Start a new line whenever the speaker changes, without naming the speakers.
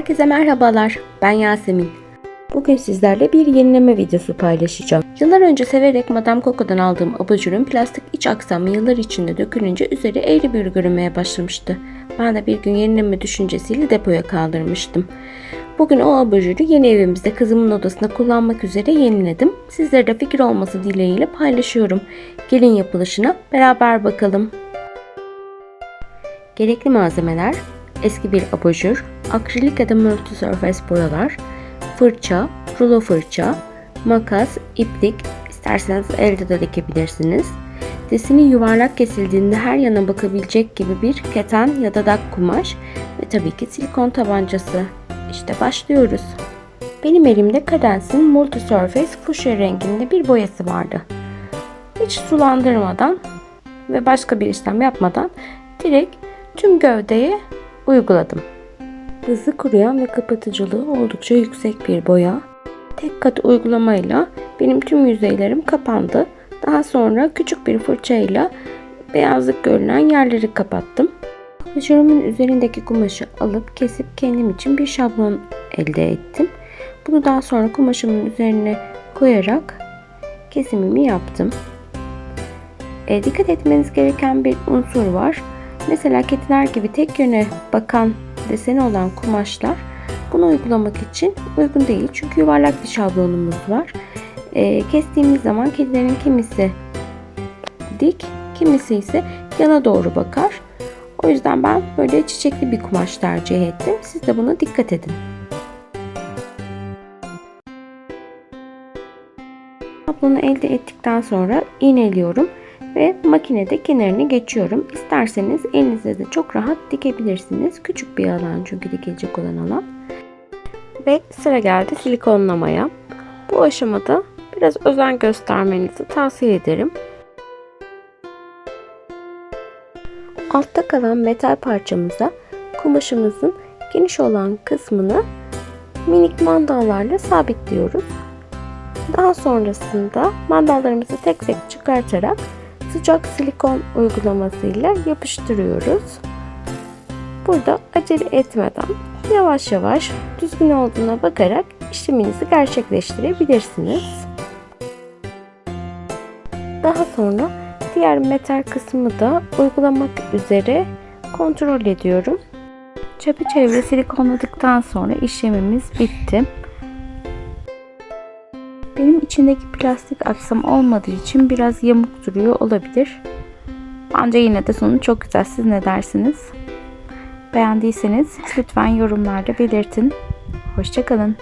Herkese merhabalar. Ben Yasemin. Bugün sizlerle bir yenileme videosu paylaşacağım. Yıllar önce severek Madame Coco'dan aldığım abajurun plastik iç aksamı yıllar içinde dökülünce üzeri eğri bir görünmeye başlamıştı. Ben de bir gün yenileme düşüncesiyle depoya kaldırmıştım. Bugün o abajuru yeni evimizde kızımın odasında kullanmak üzere yeniledim. Sizlere de fikir olması dileğiyle paylaşıyorum. Gelin yapılışına beraber bakalım. Gerekli malzemeler eski bir abajur, akrilik ya da multi-surface boyalar, fırça, rulo fırça, makas, iplik, isterseniz elde de dikebilirsiniz. Deseni yuvarlak kesildiğinde her yana bakabilecek gibi bir keten ya da dak kumaş ve tabii ki silikon tabancası. İşte başlıyoruz. Benim elimde Cadence'in Multi Surface Fuchsia renginde bir boyası vardı. Hiç sulandırmadan ve başka bir işlem yapmadan direkt tüm gövdeye uyguladım. Hızlı kuruyan ve kapatıcılığı oldukça yüksek bir boya. Tek kat uygulamayla benim tüm yüzeylerim kapandı. Daha sonra küçük bir fırçayla beyazlık görünen yerleri kapattım. Ajurumun üzerindeki kumaşı alıp kesip kendim için bir şablon elde ettim. Bunu daha sonra kumaşımın üzerine koyarak kesimimi yaptım. E, dikkat etmeniz gereken bir unsur var. Mesela kediler gibi tek yöne bakan deseni olan kumaşlar bunu uygulamak için uygun değil. Çünkü yuvarlak bir şablonumuz var. E, kestiğimiz zaman kedilerin kimisi dik, kimisi ise yana doğru bakar. O yüzden ben böyle çiçekli bir kumaş tercih ettim. Siz de buna dikkat edin. Şablonu elde ettikten sonra iğneliyorum ve makinede kenarını geçiyorum. İsterseniz elinizle de çok rahat dikebilirsiniz. Küçük bir alan çünkü dikilecek olan alan. Ve sıra geldi silikonlamaya. Bu aşamada biraz özen göstermenizi tavsiye ederim. Altta kalan metal parçamıza kumaşımızın geniş olan kısmını minik mandallarla sabitliyoruz. Daha sonrasında mandallarımızı tek tek çıkartarak sıcak silikon uygulamasıyla yapıştırıyoruz. Burada acele etmeden yavaş yavaş düzgün olduğuna bakarak işleminizi gerçekleştirebilirsiniz. Daha sonra diğer metal kısmı da uygulamak üzere kontrol ediyorum. Çapı çevre silikonladıktan sonra işlemimiz bitti. İçindeki plastik aksam olmadığı için biraz yamuk duruyor olabilir. Ancak yine de sonu çok güzel. Siz ne dersiniz? Beğendiyseniz lütfen yorumlarda belirtin. Hoşçakalın.